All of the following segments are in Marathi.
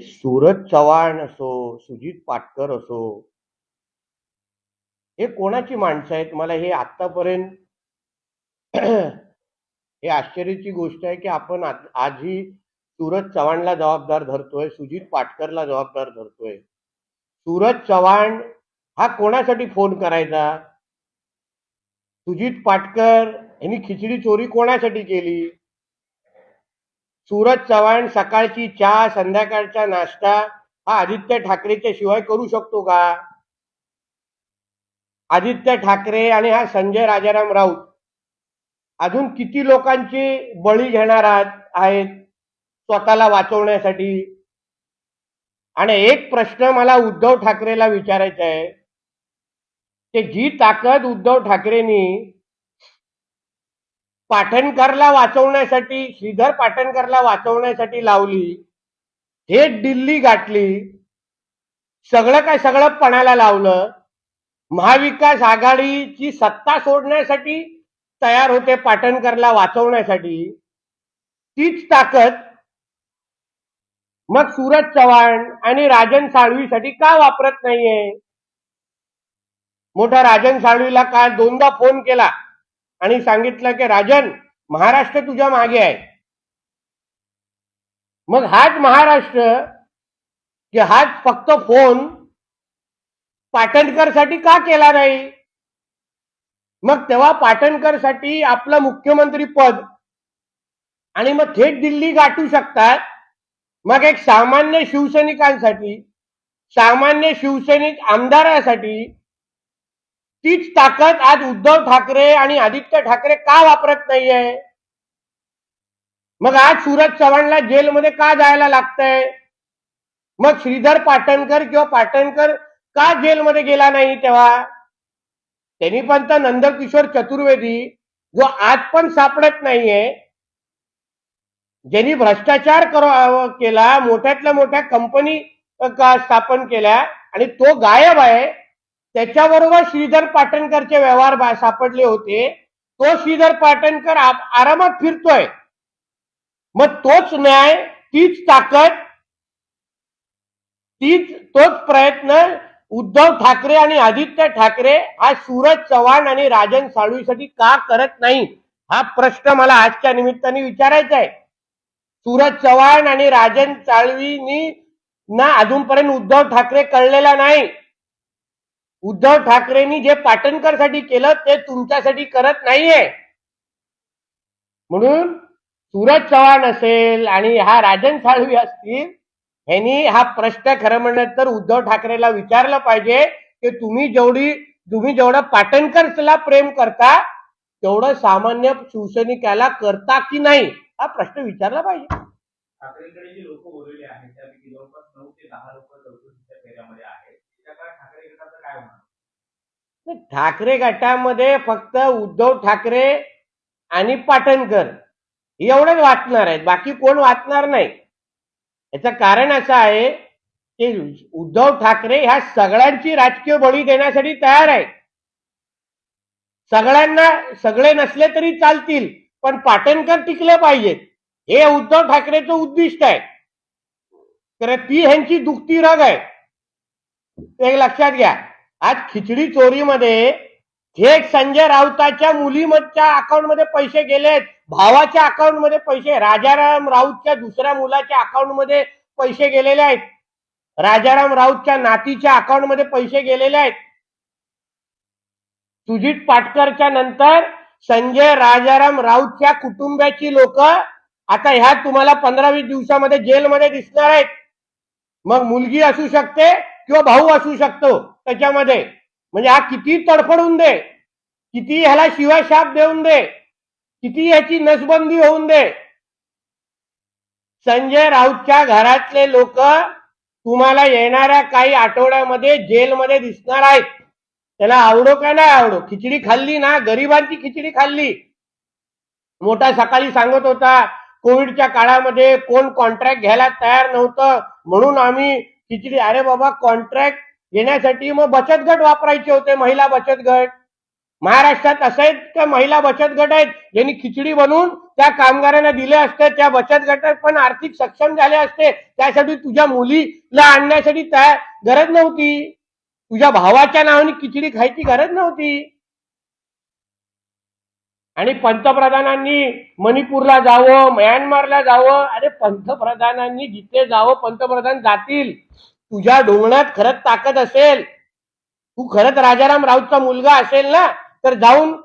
सूरज चव्हाण असो सुजित पाटकर असो हे कोणाची माणसं आहेत? मला हे आतापर्यंत हे आश्चर्याची गोष्ट आहे की आपण आज- आजही सूरज चव्हाणला जबाबदार धरतोय सुजित पाटकरला जबाबदार धरतोय. सूरज चव्हाण हा कोणासाठी फोन करायचा? सुजित पाटकर यांनी खिचडी चोरी कोणासाठी केली? सूरज चव्हाण सकाळची चहा संध्याकाळचा नाश्ता हा आदित्य ठाकरेच्या शिवाय करू शकतो का? आदित्य ठाकरे आणि हा संजय राजाराम राऊत अजून किती लोकांची बळी घेणार आहेत स्वतःला वाचवण्यासाठी? आणि एक प्रश्न मला उद्धव ठाकरेला विचारायचा आहे. की जी ताकद उद्धव ठाकरेंनी पाटणकरला वाचवण्यासाठी श्रीधर पाटणकरला वाचवण्यासाठी लावली. हे दिल्ली गाठली. सगळं काय सगळं पणाला लावलं. महाविकास आघाडीची सत्ता सोडण्यासाठी तयार होते पाटणकरला वाचवण्यासाठी. तीच ताकद मग सूरज चव्हाण आणि राजन साळवीसाठी का वापरत नाहीये? मोठा राजन साळवीला काल दोनदा फोन केला. आणि सांगितलं की राजन महाराष्ट्र तुझ्या मागे आहे. मग हाच महाराष्ट्र की हाच फक्त फोन पाटणकरसाठी का केला नाही? मग तेव्हा पाटणकरसाठी आपलं मुख्यमंत्री पद आणि मग थेट दिल्ली गाठू शकतात. मग एक सामान्य शिवसैनिकांसाठी सामान्य शिवसैनिक आमदारासाठी तीच ताकद आज उद्धव ठाकरे आणि आदित्य ठाकरे का वापरत नाहीये? मग आज सूरज चव्हाणला जेलमध्ये का जायला लागतंय? मग श्रीधर पाटणकर किंवा पाटणकर का जेलमध्ये गेला नाही तेव्हा? त्यांनी पण तर नंदकिशोर चतुर्वेदी जो आज पण सापडत नाहीये ज्यांनी भ्रष्टाचार केला मोठ्यातल्या मोठ्या कंपनी स्थापन केल्या आणि तो गायब आहे त्याच्याबरोबर श्रीधर पाटणकरचे व्यवहार सापडले होते. तो श्रीधर पाटणकर आरामात फिरतोय. मग तोच न्याय तीच ताकद तीच तोच प्रयत्न उद्धव ठाकरे आणि आदित्य ठाकरे हा सूरज चव्हाण आणि राजन साळवीसाठी का करत नाही? हा प्रश्न मला आजच्या निमित्ताने विचारायचा आहे. सूरज चव्हाण आणि राजन साळवीनी ना अजूनपर्यंत उद्धव ठाकरे कळलेला नाही. उद्धव ठाकरेंनी जे पाटणकरसाठी केलं ते तुमच्यासाठी करत नाहीये. म्हणून सूरज चव्हाण असेल आणि हा राजन साळवी असतील ह्यांनी हा प्रश्न खरं म्हणत तर उद्धव ठाकरेला विचारलं पाहिजे की तुम्ही जेवढी तुम्ही जेवढं पाटणकरला प्रेम करता तेवढं सामान्य शिवसैनिकाला करता की नाही हा प्रश्न विचारला पाहिजे. ठाकरेंकडे जे लोक बोललेले आहेत त्यापैकी जवळपास नऊ ते दहा लोक चौकशीच्या फेऱ्यामध्ये आहेत. ठाकरे गटामध्ये फक्त उद्धव ठाकरे आणि पाटणकर एवढंच वाचणार आहेत बाकी कोण वाचणार नाही. याचं कारण असं आहे की उद्धव ठाकरे ह्या सगळ्यांची राजकीय बळी देण्यासाठी तयार आहे सगळ्यांना सगळे नसले तरी चालतील पण पाटणकर टिकले पाहिजेत. हे उद्धव ठाकरेचं उद्दिष्ट आहे. तर ती ह्यांची दुखती रग आहे. ते लक्षात घ्या. आज खिचडी चोरीमध्ये थेट संजय राऊताच्या मुलीच्या अकाउंटमध्ये पैसे गेलेत. भावाच्या अकाउंटमध्ये पैसे राजाराम राऊतच्या दुसऱ्या मुलाच्या अकाउंटमध्ये पैसे गेलेले आहेत. राजाराम राऊतच्या नातीच्या अकाउंटमध्ये पैसे गेलेले आहेत. सुजित पाटकरच्या नंतर संजय राजाराम राऊतच्या कुटुंबाची लोक आता ह्या तुम्हाला पंधरा वीस दिवसामध्ये जेलमध्ये दिसणार आहेत. मग मुलगी असू शकते किंवा भाऊ असू शकतो त्याच्यामध्ये. म्हणजे हा किती तडफडून दे किती ह्याला शिवाशाप देऊन दे किती ह्याची नसबंदी होऊन दे. संजय राऊतच्या घरातले लोक तुम्हाला येणाऱ्या काही आठवड्यामध्ये जेलमध्ये दिसणार आहेत. त्याला आवडो का नाही आवडो? खिचडी खाल्ली ना? गरिबांची खिचडी खाल्ली. मोठा सकाळी सांगत होता कोविडच्या काळामध्ये कोण कॉन्ट्रॅक्ट घ्यायला तयार नव्हतं म्हणून आम्ही खिचडी अरे बाबा कॉन्ट्रॅक्ट घेण्यासाठी मग बचत गट वापरायचे होते महिला बचत गट. महाराष्ट्रात असे आहेत का महिला बचत गट आहेत ज्यांनी खिचडी बनवून त्या कामगारांना दिले असते त्या बचत गटात पण आर्थिक सक्षम झाले असते. त्यासाठी तुझ्या मुलीला आणण्यासाठी त्या गरज नव्हती. तुझ्या भावाच्या नावाने खिचडी खायची गरज नव्हती. आणि पंतप्रधानांनी मणिपूरला जावं म्यानमारला जावं अरे पंतप्रधानांनी जिथे जावं पंतप्रधान जातील. तुझ्या डोंगणात खरंच ताकद असेल. तू खरंच राजाराम राऊतचा मुलगा असेल ना तर जाऊन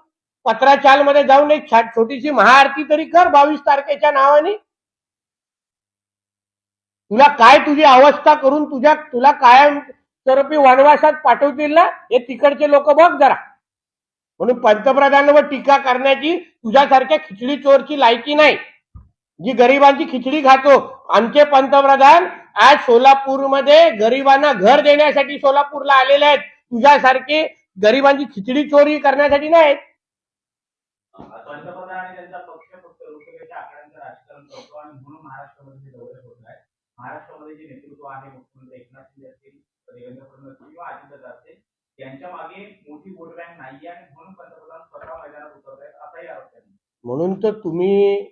पत्राचाल मध्ये जाऊन एक छा- छोटीशी महाआरती तरी कर बावीस तारखेच्या नावाने. तुला काय तुझी अवस्था करून तुझ्या तुला कायम तरपी वनवासात पाठवतील ना? हे तिकडचे लोक बघ जरा. म्हणून पंतप्रधानांवर टीका करण्याची तुझ्यासारख्या खिचडी चोरची लायकी नाही. जी गरिबांची खिचडी खातो. आमचे पंतप्रधान आज सोलापूरमध्ये गरिबांना घर देण्यासाठी सोलापूरला आलेले आहेत. तुझ्यासारखे गरिबांची खिचडी चोरी करण्यासाठी नाहीत. महाराष्ट्रामध्ये जे नेतृत्व आहे मुख्यमंत्री एकनाथ शिंदे असतील देवेंद्र फडणवीस किंवा अजितदादा असतील त्यांच्या मागे मोठी वोट आणि म्हणून पंतप्रधान स्वतः मैदानात उतरत आहेत असाही आरोप त्यांनी. म्हणून तर तुम्ही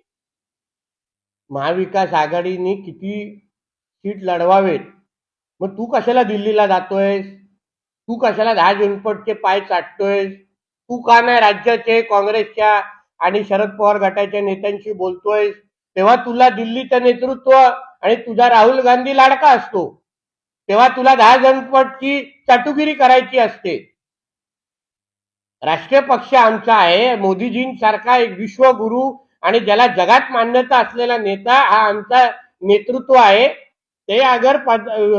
महाविकास आघाडीने किती सीट लढवावेत? मग तू कशाला दिल्लीला जातोयस? तू कशाला दहा जनपदचे पाय चाटतोयस? तू का नाही राज्याचे काँग्रेसच्या आणि शरद पवार गटाच्या नेत्यांशी बोलतोयस? तेव्हा तुला दिल्लीचं नेतृत्व आणि तुझा राहुल गांधी लाडका असतो. तेव्हा तुला दहा जनपटची चाटुगिरी करायची असते. राष्ट्रीय पक्ष आमचा आहे. मोदीजींसारखा एक विश्वगुरु आणि ज्याला जगात मान्यता असलेला नेता हा आमचा नेतृत्व आहे. ते अगर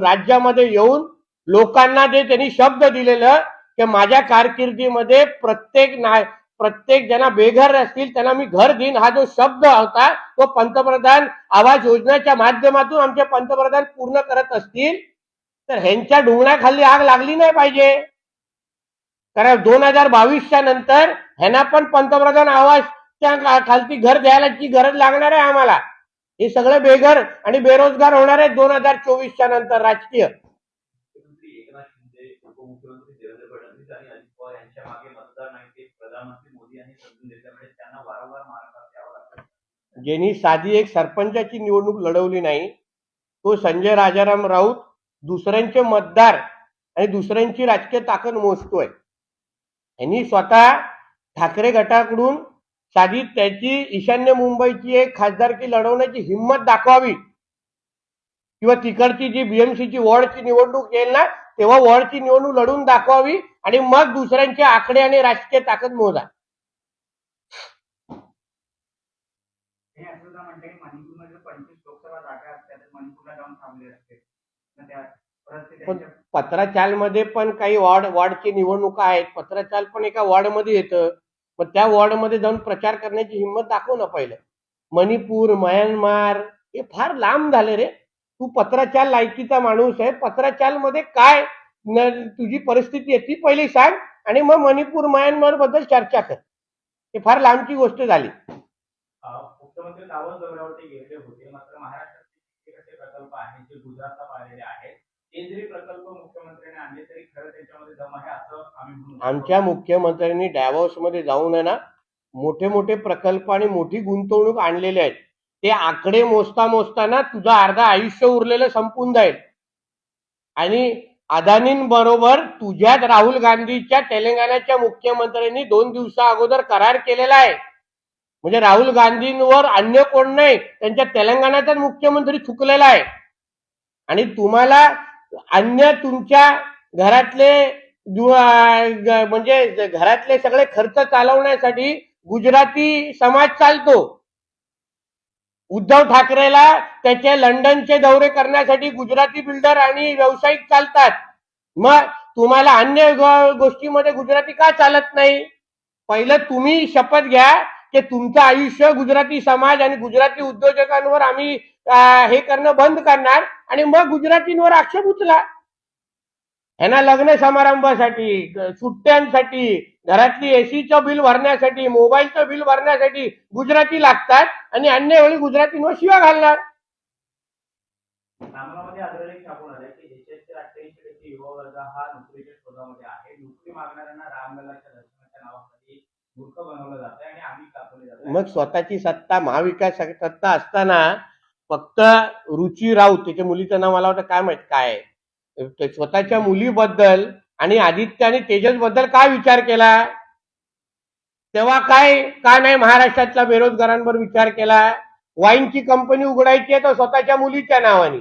राज्यामध्ये येऊन लोकांना जे त्यांनी शब्द दिलेलं की माझ्या कारकिर्दीमध्ये प्रत्येक ना प्रत्येक ज्यांना बेघर असतील त्यांना मी घर देईन हा जो शब्द होता तो पंतप्रधान आवास योजनेच्या माध्यमातून आमचे पंतप्रधान पूर्ण करत असतील तर ह्यांच्या डोंगणाखाली आग लागली नाही पाहिजे. कारण दोन हजार बावीसच्या नंतर ह्यांना पण पंतप्रधान आवासच्या खा- खालती घर द्यायलाची गरज लागणार आहे आम्हाला हे सगळे बेघर आणि बेरोजगार होणार आहेत दोन हजार चोवीसच्या नंतर राजकीय. ज्यांनी साधी एक सरपंचाची निवडणूक लढवली नाही तो संजय राजाराम राऊत दुसऱ्यांचे मतदार आणि दुसऱ्यांची राजकीय ताकद मोजतोय. यांनी स्वतः ठाकरे गटाकडून साधी त्याची ईशान्य मुंबईची एक खासदारकी लढवण्याची हिंमत दाखवावी. किंवा तिकडची जी बीएमसीची वॉर्डची निवडणूक येईल ना तेव्हा वॉर्डची निवडणूक लढून दाखवावी आणि मग दुसऱ्यांचे आकडे आणि राजकीय ताकद मोजा. म्हणते मणिपूरमध्ये पंचवीस लोकसभा जागा असतात मणिपूरला जाऊन थांबले असते. पण त्यांच्या पत्राचालमध्ये पण काही वॉर्ड वॉर्डची निवडणुका आहेत. पत्राचाल पण एका वॉर्डमध्ये येतं. मग त्या वॉर्डमध्ये जाऊन प्रचार करण्याची हिंमत दाखव ना पहिलं. मणिपूर म्यानमार हे फार लांब झाले रे. तू पत्राचाल लायकीचा माणूस आहे. पत्राचालमध्ये काय? न- तुझी परिस्थिती आहे ती पहिली सांग आणि मग मणिपूर म्यानमारबद्दल चर्चा कर. हे फार लांबची गोष्ट झाली. मुख्यमंत्री दौऱ्यावरती होते. मात्र महाराष्ट्रात प्रकल्प आहेत जे गुजरातला पाहिलेले आहेत. जरी प्रकल्प मुख्यमंत्र्यांनी आणले तरी खरं त्याच्यामध्ये दम आहे असं आम्ही म्हणू आमच्या मुख्यमंत्र्यांनी डॅवॉसमध्ये जाऊन आहे ना मोठे मोठे प्रकल्प आणि मोठी गुंतवणूक आणलेले आहेत. ते आकडे मोजता मोजताना तुझं अर्धा आयुष्य उरलेलं संपून जाईल. आणि अदानींबरोबर तुझ्यात राहुल गांधीच्या तेलंगणाच्या मुख्यमंत्र्यांनी दोन दिवसा अगोदर करार केलेला आहे. म्हणजे राहुल गांधींवर अन्य कोण नाही त्यांच्या तेलंगणाचाच मुख्यमंत्री चुकलेला आहे. आणि तुम्हाला अन्य तुमच्या घरातले म्हणजे घरातले सगळे खर्च चालवण्यासाठी गुजराती समाज चालतो. उद्धव ठाकरेला त्याचे लंडनचे दौरे करण्यासाठी गुजराती बिल्डर आणि व्यावसायिक चालतात. मग तुम्हाला अन्य गोष्टीमध्ये गुजराती का चालत नाही? पहिलं तुम्ही शपथ घ्या की तुमचं आयुष्य गुजराती समाज आणि गुजराती उद्योजकांवर आम्ही हे करणं बंद करणार आणि मग गुजरातींवर आक्षेप उचला. ह्यांना लग्न समारंभासाठी सुट्ट्यांसाठी घरातली एसीचं बिल भरण्यासाठी मोबाईलचं बिल भरण्यासाठी गुजराती लागतात आणि अन्य वेळी गुजरातींवर शिवा घालणार. युवा वर्ग हा नोकरीच्या शोधामध्ये आहे. नोकरी मागणाऱ्यांना रामललाच्या दर्शनाच्या नावाखाली मग स्वतःची सत्ता महाविकास सत्ता असताना फक्त रुची राऊत त्याच्या मुलीचं नाव मला वाटतं काय माहीत काय स्वतःच्या मुलीबद्दल आणि आदित्य आणि तेजसबद्दल काय विचार केला? तेव्हा काय का नाही महाराष्ट्रातल्या बेरोजगारांवर विचार केला. वाईनची कंपनी उघडायची आहे तर स्वतःच्या मुलीच्या नावाने.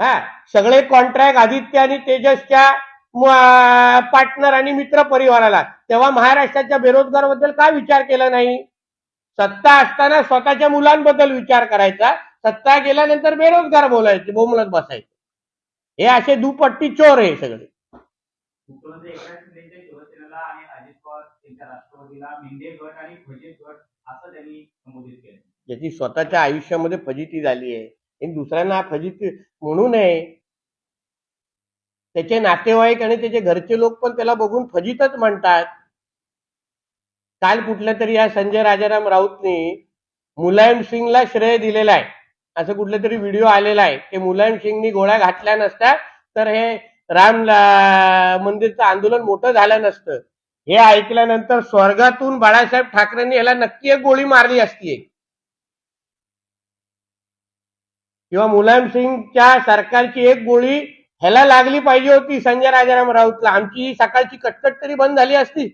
हा सगळे कॉन्ट्रॅक्ट आदित्य आणि तेजसच्या पार्टनर आणि मित्र परिवाराला. तेव्हा महाराष्ट्राच्या बेरोजगाराबद्दल काय विचार केला नाही? सत्ता असताना स्वतःच्या मुलांबद्दल विचार करायचा. सत्ता गेल्यानंतर बेरोजगार बोलायचे बोमलत बसायचे. हे असे दुपट्टी चोर आहे सगळे. त्याची ज्याची स्वतःच्या आयुष्यामध्ये फजिती झाली आहे. आणि दुसऱ्यांना फजिती म्हणू नये. त्याचे नातेवाईक आणि त्याचे घरचे लोक पण त्याला बघून फजितच म्हणतात. काल कुठल्या तरी या संजय राजाराम राऊतनी मुलायम सिंगला श्रेय दिलेला आहे. असं कुठलं तरी व्हिडिओ आलेला आहे. की मुलायम सिंगनी गोळ्या घातल्या नसत्या तर हे राम मंदिरचं आंदोलन मोठं झालं नसतं. हे ऐकल्यानंतर स्वर्गातून बाळासाहेब ठाकरेंनी याला नक्की एक गोळी मारली असती किंवा मुलायम सिंगच्या सरकारची एक गोळी ह्याला लागली पाहिजे होती संजय राजाराम राऊतला. आमची सकाळची कटकट तरी बंद झाली असती.